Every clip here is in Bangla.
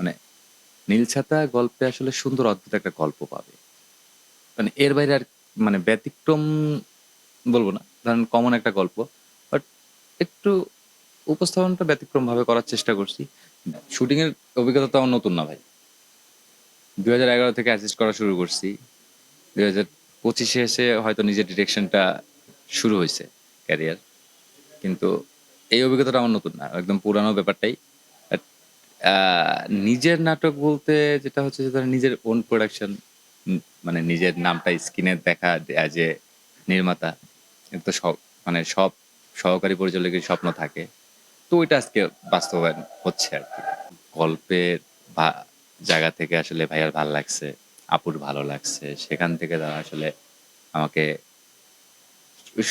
মানে নীলছাতা গল্পে আসলে সুন্দর অদ্ভুত একটা গল্প পাবে। মানে এর বাইরে আর মানে ব্যতিক্রম বলব না, ধরেন কমন একটা গল্প বাট একটু উপস্থাপনটা ব্যতিক্রম ভাবে করার চেষ্টা করছি। শুটিং এর অভিজ্ঞতা তো আমার নতুন না ভাই। দুই হাজার এগারো থেকে অ্যাসিস্ট করা শুরু করছি। দুই হাজার পঁচিশে এসে হয়তো নিজের ডিরেকশনটা শুরু হয়েছে ক্যারিয়ার কিন্তু এই অভিজ্ঞতাটা আমার নতুন না, একদম পুরানো ব্যাপারটাই। নিজের নাটক বলতে যেটা হচ্ছে যে নিজের ওন প্রোডাকশন মানে নিজের নামটা স্ক্রিনে দেখা অ্যাজ এ নির্মাতা, তো সব মানে সব সহকারী পরিচালকের স্বপ্ন থাকে। তো ওইটা আজকে বাস্তবায়ন হচ্ছে আর কি। গল্পের জায়গা থেকে আসলে ভাইয়ার ভালো লাগছে, আপুর ভালো লাগছে, সেখান থেকে তারা আসলে আমাকে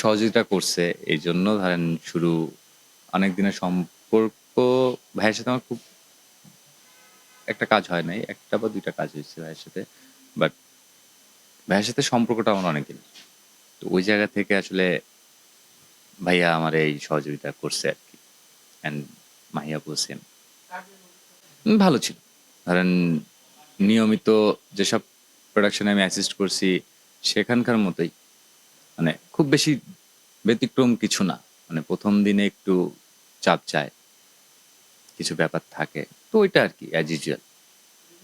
সহযোগিতা করছে। এই জন্য ধরেন শুরু, অনেক দিনের সম্পর্ক, ভাইয়ের সাথে আমার খুব একটা কাজ হয় নাই, একটা বা দুইটা কাজ হয়েছে ভাইয়ের সাথে বাট ভাইয়ের সাথে সম্পর্কটা আমার অনেক দিন তো ওই জায়গা থেকে আসলে ভাইয়া আমার এই সহযোগিতা করছে আর কি। অ্যান্ড মাহিয়া হোসেন ভালো ছিল। ধরেন নিয়মিত যেসব প্রোডাকশনে আমি অ্যাসিস্ট করছি, সেখানকার মতোই। মানে খুব বেশি ব্যতিক্রম কিছু না। মানে প্রথম দিনে একটু চাপ চায়, কিছু ব্যাপার থাকে। তো ওইটা আর কি অ্যাজ ইউজুয়াল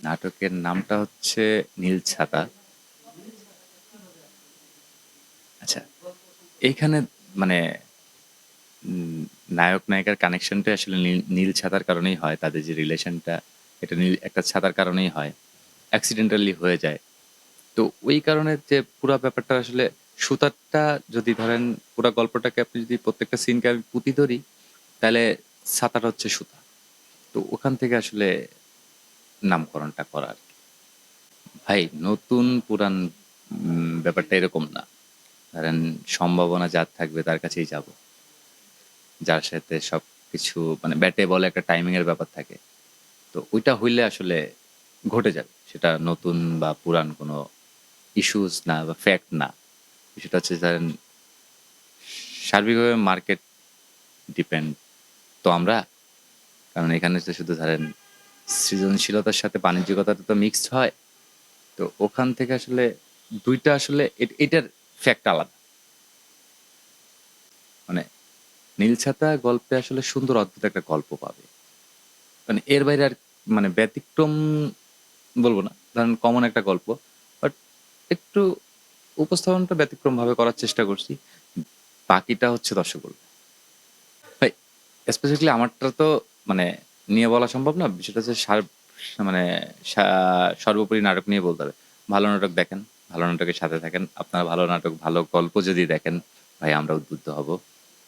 নাটকের নামটা হচ্ছে নীল ছাতা। আচ্ছা এইখানে মানে নায়ক নায়িকার কানেকশনটা আসলে নীল ছাতার কারণেই হয়, তাদের যে রিলেশনটা এটা নীল, একটা ছাতার কারণেই হয় অ্যাক্সিডেন্টালি হয়ে যায়। তো ওই কারণে যে পুরো ব্যাপারটা আসলে সুতারটা যদি ধরেন, পুরো গল্পটাকে আপনি যদি প্রত্যেকটা সিনকে আমি পুঁতি ধরি, তাহলে ছাতাটা হচ্ছে সুতা। তো ওখান থেকে আসলে নামকরণটা করা আর ভাই, নতুন পুরান ব্যাপারটা এরকম না। ধরেন, সম্ভাবনা যার থাকবে তার কাছেই যাব। যার সাথে সব কিছু মানে ব্যাটে বলে একটা টাইমিং এর ব্যাপার থাকে। তো ওইটা হইলে আসলে ঘটে যাবে। সেটা নতুন বা পুরান কোনো ইস্যুস না বা ফ্যাক্ট না। সেটা হচ্ছে ধরেন, সার্বিকভাবে মার্কেট ডিপেন্ড তো আমরা। কারণ এখানে তো শুধু ধরেন সৃজনশীলতার সাথে বাণিজ্যিকতাটা তো মিক্সড হয়। তো ওখান থেকে আসলে দুইটা আসলে এটার ফ্যাক্ট আলাদা। মানে নীলছাতা গল্পে আসলে সুন্দর, অদ্ভুত একটা গল্প পাবে। মানে এর বাইরে আর মানে ব্যতিক্রম বলব না, ধরেন কমন একটা গল্প। বাট একটু উপস্থাপনটা ব্যতিক্রম ভাবে করার চেষ্টা করছি। বাকিটা হচ্ছে দর্শক বলবে স্পেসিফিকলি আমারটা তো মানে নিয়ে বলা সম্ভব না, বিষয়টা হচ্ছে মানে সর্বোপরি নাটক নিয়ে বলতে হবে। ভালো নাটক দেখেন, ভালো নাটকের সাথে থাকেন, আপনার ভালো নাটক, ভালো গল্প যদি দেখেন, ভাই আমরা উদ্বুদ্ধ হব।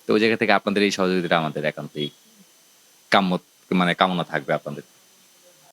তো ওই জায়গা থেকে আপনাদের এই সহযোগিতাটা আমাদের একান্তই কাম্য মানে কামনা থাকবে আপনাদের।